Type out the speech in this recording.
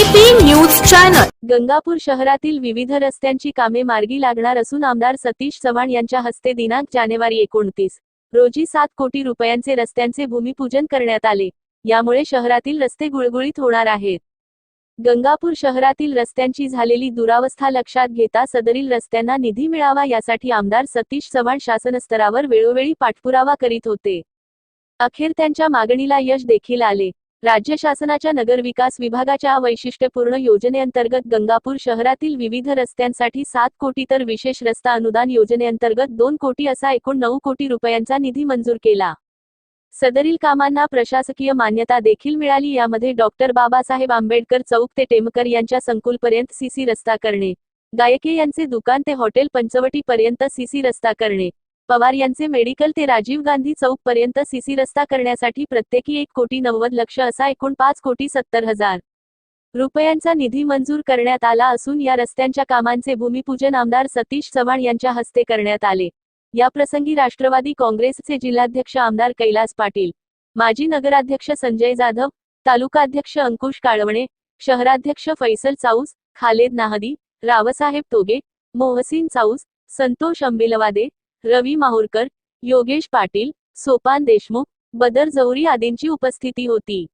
News channel Gangapur शहरातील विविध रस्त्यांची कामे मार्गी लागणार असून आमदार सतीश चव्हाण यांच्या हस्ते दिनांक जानेवारी एकोणतीस रोजी सात कोटी रुपयांचे रस्त्यांचे भूमिपूजन करण्यात आले. यामुळे शहरातील रस्ते गुळगुळीत होणार आहेत. गंगापूर शहरातील रस्त्यांची झालेली दुरावस्था लक्षात घेता सदरील रस्त्यांना निधी मिळावा यासाठी आमदार सतीश चव्हाण शासनस्तरावर वेळोवेळी पाठपुरावा करीत होते. अखेर त्यांच्या मागणीला यश देखील आले. राज्य शासनाच्या नगरविकास विभागाच्या वैशिष्ट्यपूर्ण योजनेअंतर्गत गंगापूर शहरातील विविध रस्त्यांसाठी सात कोटी तर विशेष रस्ता अनुदान योजनेअंतर्गत दोन कोटी असा एकूण नऊ कोटी रुपयांचा निधी मंजूर केला. सदरील कामांना प्रशासकीय मान्यता देखील मिळाली यामध्ये डॉक्टर बाबासाहेब आंबेडकर चौक ते टेमकर यांच्या संकुलपर्यंत सीसी रस्ता करणे गायके यांचे दुकान ते हॉटेल पंचवटीपर्यंत सीसी रस्ता करणे पवार यांचे मेडिकल ते राजीव गांधी चौक पर्यंत सीसी रस्ता करण्यासाठी प्रत्येकी एक कोटी नव्वद लक्ष असा एकूण पाच कोटी सत्तर हजार रुपयांचा निधी मंजूर करण्यात आला असून या रस्त्यांच्या कामांचे भूमिपूजन आमदार सतीश चव्हाण यांच्या हस्ते करण्यात आले. याप्रसंगी राष्ट्रवादी काँग्रेसचे जिल्हाध्यक्ष आमदार कैलास पाटील माजी नगराध्यक्ष संजय जाधव तालुकाध्यक्ष अंकुश काळवणे शहराध्यक्ष फैसल चाऊस खालेद नाहदी रावसाहेब तोगे मोहसिन चाऊस संतोष अंबिलवादे रवी माहुरकर योगेश पाटील सोपान देशमुख बदर जौरी आदींची उपस्थिती होती.